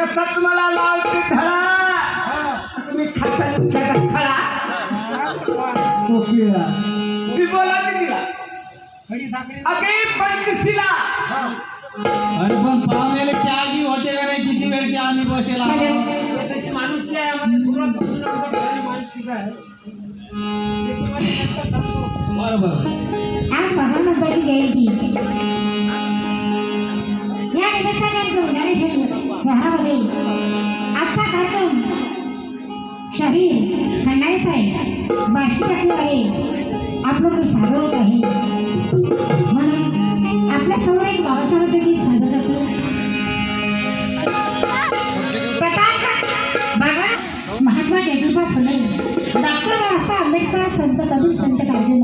तो कसत मला लावते धडा तुम्ही खसा तुमच्या खडा कोकिळा मी बोला तिला अगे पंचशीला। अरे पण पाहुण्याला चहा घेऊ होते का नाही किती वेळची आम्ही बसेला माणूस आहे बरोबर। आज सहा नंबरची जाईल आजचा कार्यक्रम शहीद खंडाळे साहेब बार्शी टाकीवाले आपल्याकडे सादर होत आहे म्हणून आपल्यासमोर एक बाबासाहेब गीत सादर करतो बाबा महात्मा ज्योतिबा फुले डॉक्टर बाबासाहेब आंबेडकर संत कबीर संत काळजी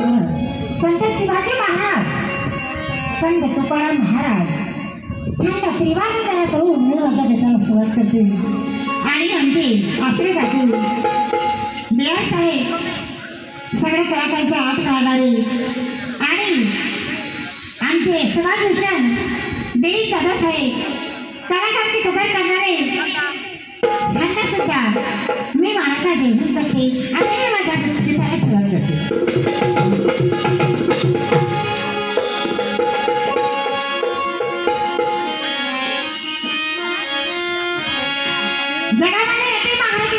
संत शिवाजी महाराज संत तुकाराम महाराज यांना तयार करून मी माझा सुरुवात करते आणि आमचे आश्रय जातील मेयर साहेब सगळ्या कलाकारांचा आत काढणारे आणि आमचे समाजभूषण दिलीप दादासाहेब कलाकारांची कदर करणारे. यांना सुद्धा मी माणसा जेवण करते. आणि मी माझ्या सुरुवात करते. जगामध्ये येते महाराजी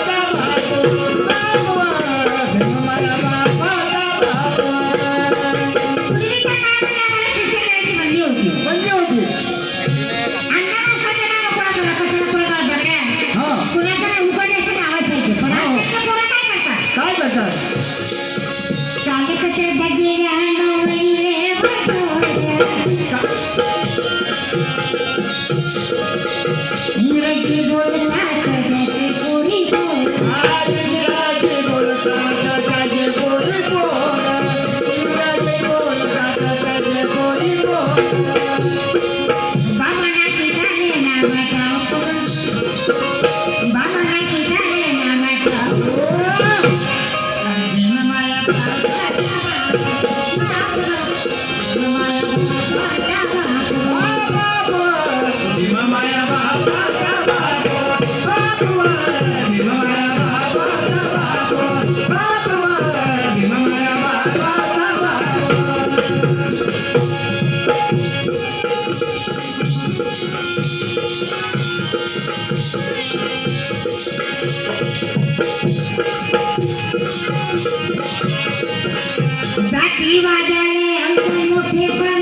இறைக்கு கொடுத்த जाती वाजाले माझे मोठे पण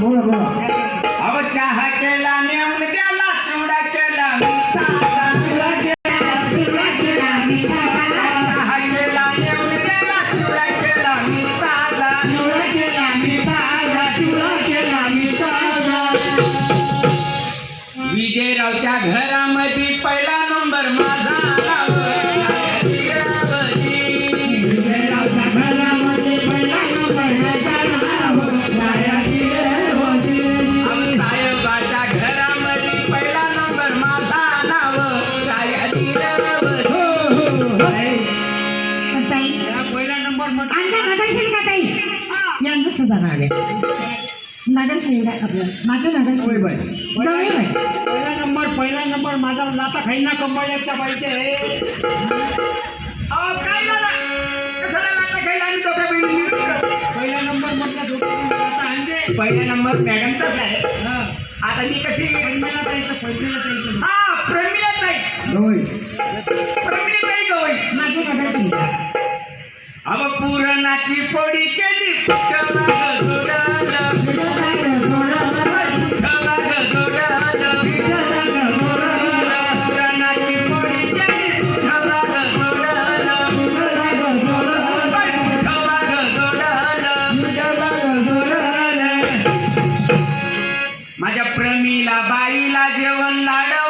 बोला. बोला अहो चहा केला नेऊन द्याला चिवडा केला केला केला चहा केला नेऊन द्याला केला साधा केला साधा केला मी विजयरावच्या घरामध्ये पहिला यांचं सुद्धा नाव आहे नगरसेविका आपलं माझं नगरसेविका गवळीबाई. पहिला नंबर पहिला नंबर माझा लाता खाईना कंबाळ्याच्या पाहिजे. अहो, काय झालं? कशाला दोघं बहिणी मिळून? पहिला नंबर म्हटलं झोपून लाता आणते पहिला नंबर मॅडमचाच आहे. हा. आता मी कशी? पैसेला जायचं पैसेला जायचं हा प्रमिला ताई प्रमिला ताई गवई. माझी अव पुरणाची फोडी केली माझ्या प्रमीला बाईला जेवण लाडव